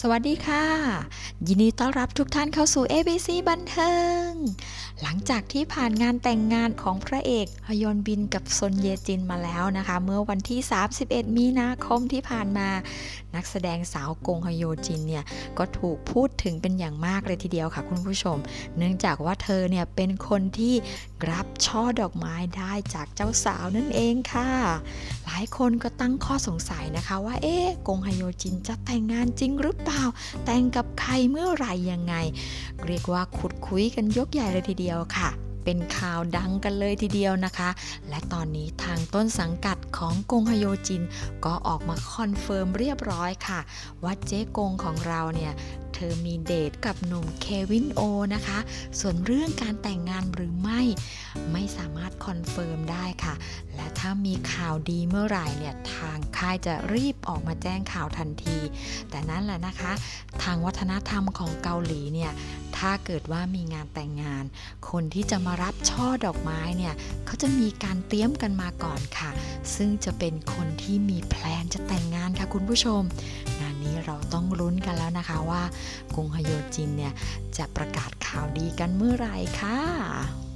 สวัสดีค่ะ ยินดีต้อนรับทุกท่านเข้าสู่ ABC บันเทิง หลังจากที่ผ่านงานแต่งงานของพระเอกฮยอนบินกับซนเยจินมาแล้วนะคะ เมื่อวันที่ 31 มีนาคมที่ผ่านมา นักแสดงสาวกงฮโยจินเนี่ยก็ถูกพูดถึงเป็นอย่างมากเลยทีเดียวค่ะคุณผู้ชม เนื่องจากว่าเธอเนี่ยเป็นคนที่รับช่อดอกไม้ได้จากเจ้าสาวนั่นเองค่ะ ลายคนก็ตั้งข้อสงสัยนะคะว่า เอ๊ะกงไฮโยจินจะแต่งงานจริงหรือเปล่า แต่งกับใครเมื่อไหร่ยังไง เรียกว่าขุดคุยกันยกใหญ่เลยทีเดียวค่ะเป็นข่าวดังกันเลยทีเดียวนะคะ และตอนนี้ทางต้นสังกัดของกงฮโยจิน ก็ออกมาคอนเฟิร์มเรียบร้อยค่ะ ว่าเจ๊กงของเราเนี่ย เธอมีเดทกับหนุ่มเควินโอนะคะ ส่วนเรื่องการแต่งงานหรือ ไม่สามารถคอนเฟิร์มได้ค่ะ และถ้ามีข่าวดีเมื่อไหร่เนี่ยทางค่ายจะรีบออกมาแจ้งข่าวทันที แต่นั่นแหละนะคะ ทางวัฒนธรรมของเกาหลีเนี่ยถ้าเกิดว่ามีงานแต่งงาน คนที่จะมารับช่อดอกไม้เนี่ยเขาจะมีการเตรียมกันมาก่อนค่ะ ซึ่งจะเป็นคนที่มีแพลนจะแต่งงานค่ะคุณผู้ชม งานนี้เราต้องลุ้นกันแล้วนะคะว่ากงฮโยจินเนี่ยจะประกาศข่าวดีกันเมื่อไหร่ค่ะ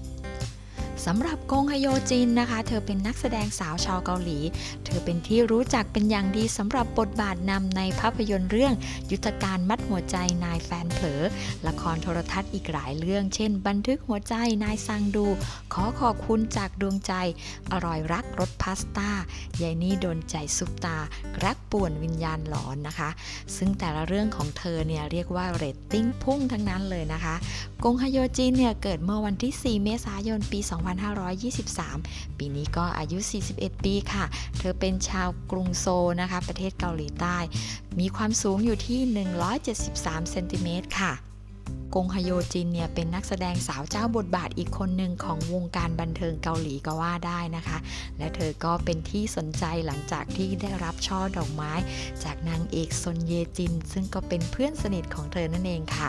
สำหรับกงฮโยจินนะคะ เธอเป็นนักแสดงสาวชาวเกาหลี เธอเป็นที่รู้จักเป็นอย่างดีสำหรับบทบาทนำในภาพยนตร์เรื่อง ยุทธการมัดหัวใจนายแฟนเผลอ ละครโทรทัศน์อีกหลายเรื่อง เช่น บันทึกหัวใจนายซังดู ขอขอบคุณจากดวงใจ อร่อยรักรสพาสต้ายายนี่โดนใจซุปตา รักป่วนวิญญาณหลอนนะคะ ซึ่งแต่ละเรื่องของเธอเนี่ยเรียกว่าเรตติ้งพุ่งทั้งนั้นเลยนะคะ กงฮโยจินเนี่ยเกิดเมื่อวันที่ 4 เมษายนปี2523 ปีนี้ก็อายุ 41 ปีค่ะ เธอเป็นชาวกรุงโซลนะคะ ประเทศเกาหลีใต้ มีความสูงอยู่ที่ 173 เซนติเมตรค่ะกงฮโยจินเนี่ยเป็นนักแสดงสาวเจ้าบทบาทอีกคนหนึ่งของวงการบันเทิงเกาหลีก็ว่าได้นะคะ และเธอก็เป็นที่สนใจหลังจากที่ได้รับช่อดอกไม้ จากนางเอกซนเยจิน ซึ่งก็เป็นเพื่อนสนิทของเธอนั่นเองค่ะ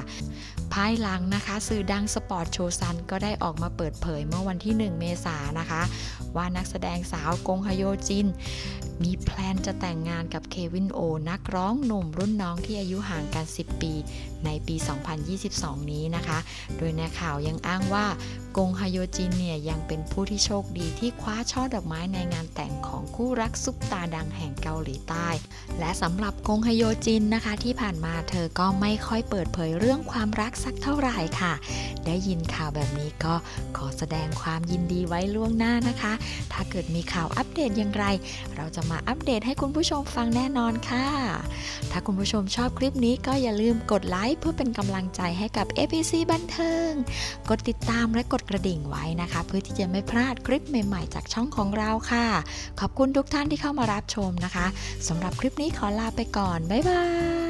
ภายหลังนะคะ สื่อดังสปอร์ตโชซันก็ได้ออกมาเปิดเผยเมื่อวันที่ 1 เมษายนนะคะ ว่านักแสดงสาวกงฮโยจิน มีแพลนจะแต่งงานกับเควินโอ นักร้องหนุ่มรุ่นน้องที่อายุห่างกัน 10 ปี ในปี 2022 นี้นะคะ โดยในข่าวยังอ้างว่ากงฮโยจินเนี่ยยังเป็นผู้ที่โชคดีที่คว้าช่อดอกไม้ในงานแต่งของคู่รักซุปตาดังแห่งเกาหลีใต้ และสำหรับกงฮโยจินนะคะที่ผ่านมาเธอก็ไม่ค่อยเปิดเผยเรื่องความรักสักเท่าไหร่ค่ะ ได้ยินข่าวแบบนี้ก็ขอแสดงความยินดีไว้ล่วงหน้านะคะ ถ้าเกิดมีข่าวอัปเดตอย่างไร เราจะมาอัปเดตให้คุณผู้ชมฟังแน่นอนค่ะ ถ้าคุณผู้ชมชอบคลิปนี้ก็อย่าลืมกดไลค์เพื่อเป็นกำลังใจให้กับ APC บันเทิง กดติดตามและกดกระดิ่งไว้นะคะ เพื่อที่จะไม่พลาดคลิปใหม่ๆ จากช่องของเราค่ะ ขอบคุณทุกท่านที่เข้ามารับชมนะคะสำหรับคลิปนี้ขอลาไปก่อน บ๊ายบาย